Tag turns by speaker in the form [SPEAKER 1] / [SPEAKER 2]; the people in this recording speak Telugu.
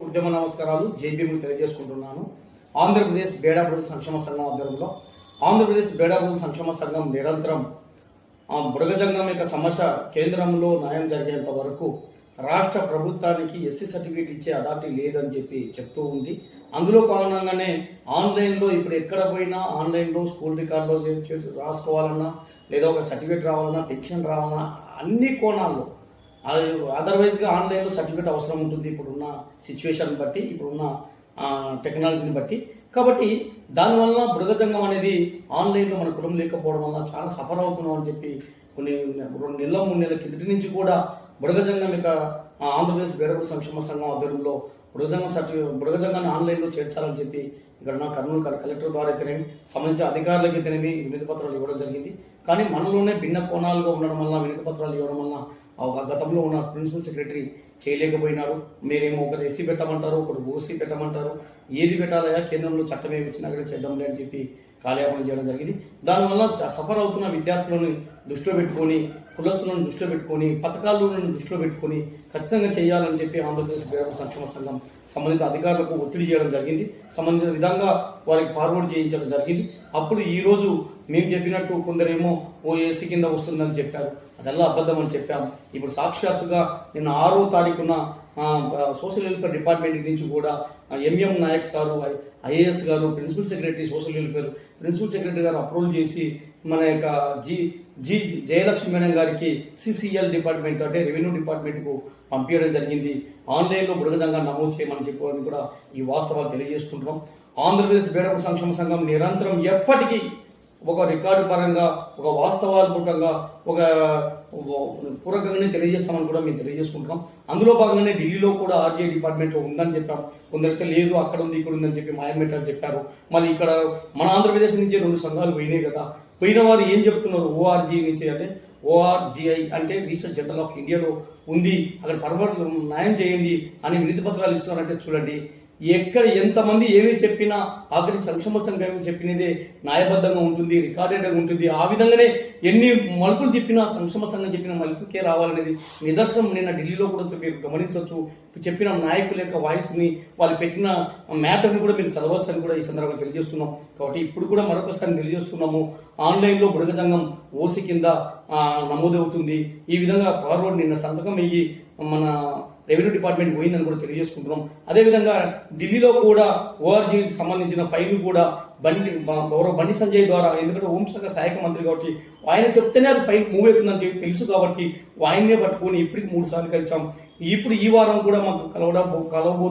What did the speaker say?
[SPEAKER 1] ఉద్యమ నమస్కారాలు జైబీఎం తెలియజేసుకుంటున్నాను. ఆంధ్రప్రదేశ్ బేడాబుడు సంక్షేమ సంఘం ఆధ్వర్యంలో ఆంధ్రప్రదేశ్ బేడాబుడు సంక్షేమ సంఘం నిరంతరం ఆ బుడగజంగం యొక్క సమస్య కేంద్రంలో న్యాయం జరిగేంత వరకు రాష్ట్ర ప్రభుత్వానికి ఎస్సీ సర్టిఫికేట్ ఇచ్చే అథారిటీ లేదని చెప్పి చెప్తూ ఉంది. అందులో కారణంగానే ఆన్లైన్లో ఇప్పుడు ఎక్కడ పోయినా ఆన్లైన్లో స్కూల్ రికార్డులో రాసుకోవాలన్నా లేదా ఒక సర్టిఫికేట్ రావాలన్నా పెన్షన్ రావాలన్నా అన్ని కోణాల్లో అది అదర్వైజ్గా ఆన్లైన్లో సర్టిఫికేట్ అవసరం ఉంటుంది. ఇప్పుడున్న సిచ్యువేషన్ బట్టి ఇప్పుడున్న టెక్నాలజీని బట్టి. కాబట్టి దానివల్ల బృగజంగం అనేది ఆన్లైన్లో మన కులం లేకపోవడం వల్ల చాలా సఫర్ అవుతున్నాం అని చెప్పి కొన్ని రెండు నెలల మూడు నెలల కిందటి నుంచి కూడా మృగజంగం యొక్క ఆంధ్రప్రదేశ్ వేరొక సంక్షేమ సంఘం ఆధ్వర్యంలో బుడగజంగం సర్టిఫికేట్ మృగజంగాన్ని ఆన్లైన్లో చేర్చాలని చెప్పి ఇక్కడ నా కర్నూలు కలెక్టర్ ద్వారా అయితేనేమి సంబంధించిన అధికారులకు అయితేనేమి వినతి పత్రాలు ఇవ్వడం జరిగింది. కానీ మనలోనే భిన్న కోణాలుగా ఉండడం వల్ల వినతి పత్రాలు ఇవ్వడం వల్ల గతంలో ఉన్న ప్రిన్సిపల్ సెక్రటరీ చేయలేకపోయినాడు మీరేమో ఒకరు ఎస్సీ పెట్టమంటారు ఒకరు ఓసీ పెట్టమంటారు. ఏది పెట్టాలయా కేంద్రంలో చట్టం ఏమి వచ్చినా కూడా చేద్దాంలే అని చెప్పి కాలయాపన చేయడం జరిగింది. దానివల్ల చ- సఫర్ అవుతున్న విద్యార్థులను దృష్టిలో పెట్టుకొని కులస్తులను దృష్టిలో పెట్టుకొని పథకాలను దృష్టిలో పెట్టుకొని ఖచ్చితంగా చేయాలని చెప్పి ఆంధ్రప్రదేశ్ గ్రామ సంక్షేమ సంఘం సంబంధిత అధికారులకు ఒత్తిడి చేయడం జరిగింది. సంబంధిత విధంగా వారికి ఫార్వర్డ్ చేయించడం జరిగింది. అప్పుడు ఈరోజు మేము చెప్పినట్టు కొందరేమో ఓ ఏసీ కింద వస్తుందని చెప్పారు. అదల్లా అబద్ధం అని చెప్పాం. ఇప్పుడు సాక్షాత్తుగా నిన్న ఆరో తారీఖున సోషల్ వెల్ఫేర్ డిపార్ట్మెంట్ నుంచి కూడా ఎంఎం నాయక్ సారు ఐఏఎస్ గారు principal secretary social welfare principal secretary గారు అప్రూవల్ చేసి మన యొక్క జి జి జయలక్ష్మి మేడం గారికి సిసిఎల్ డిపార్ట్మెంట్ అంటే రెవెన్యూ డిపార్ట్మెంట్కు పంపించడం జరిగింది. ఆన్లైన్లో బుడగదంగా నమోదు చేయమని చెప్పని కూడా ఈ వాస్తవాలు తెలియజేసుకుంటున్నాం ఆంధ్రప్రదేశ్ బేడపు సంక్షేమ సంఘం నిరంతరం ఎప్పటికీ ఒక రికార్డు పరంగా ఒక వాస్తవాత్మకంగా ఒక పూర్వకంగానే తెలియజేస్తామని కూడా మేము తెలియజేసుకుంటున్నాం. అందులో భాగంగానే ఢిల్లీలో కూడా ఆర్జే డిపార్ట్మెంట్లో ఉందని చెప్పాం కొందరైతే లేదు అక్కడ ఉంది ఇక్కడ ఉందని చెప్పి మాయమెట్టారు చెప్పారు. మళ్ళీ ఇక్కడ మన ఆంధ్రప్రదేశ్ నుంచి రెండు సంఘాలు పోయినాయి కదా. పోయిన వారు ఏం చెప్తున్నారు? ఓఆర్జీ నుంచి అంటే ఓఆర్జీఐ అంటే రీసెర్చ్ జనరల్ ఆఫ్ ఇండియాలో ఉంది. అక్కడ పర్వాలేదు న్యాయం చేయండి అని వినతి పత్రాలు ఇస్తున్నారంటే చూడండి. ఎక్కడ ఎంతమంది ఏమి చెప్పినా ఆఖరి సంక్షేమ సంఘం చెప్పినదే న్యాయబద్ధంగా ఉంటుంది రికార్డెడ్గా ఉంటుంది. ఆ విధంగానే ఎన్ని మలుపులు చెప్పినా సంక్షేమ సంఘం చెప్పిన మలుపుకే రావాలనేది నిదర్శనం నిన్న ఢిల్లీలో కూడా మీరు గమనించవచ్చు. చెప్పిన నాయకుల యొక్క వాయిస్ని వాళ్ళు పెట్టిన మ్యాటర్ని కూడా మీరు చదవచ్చు అని కూడా ఈ సందర్భంగా తెలియజేస్తున్నాం. కాబట్టి ఇప్పుడు కూడా మరొకసారి తెలియజేస్తున్నాము. ఆన్లైన్లో బుడగజంగం ఓసి కింద నమోదవుతుంది. ఈ విధంగా ఫార్వర్డ్ నిన్న సంతకం అయ్యి మన రెవెన్యూ డిపార్ట్మెంట్ పోయిందని కూడా తెలియజేసుకుంటున్నాం. అదేవిధంగా ఢిల్లీలో కూడా ఓఆర్జీకి సంబంధించిన ఫైల్ కూడా బండి గౌరవ బండి సంజయ్ ద్వారా ఎందుకంటే హోంశాఖ సహాయక మంత్రి కాబట్టి ఆయన చెప్తేనే అది పైకి మూవ్ అవుతుందని చెప్పి తెలుసు కాబట్టి ఆయన్నే పట్టుకొని ఇప్పటికి మూడు సార్లు కలిసాం ఇప్పుడు ఈ వారం కూడా మాకు కలవడం కలవబో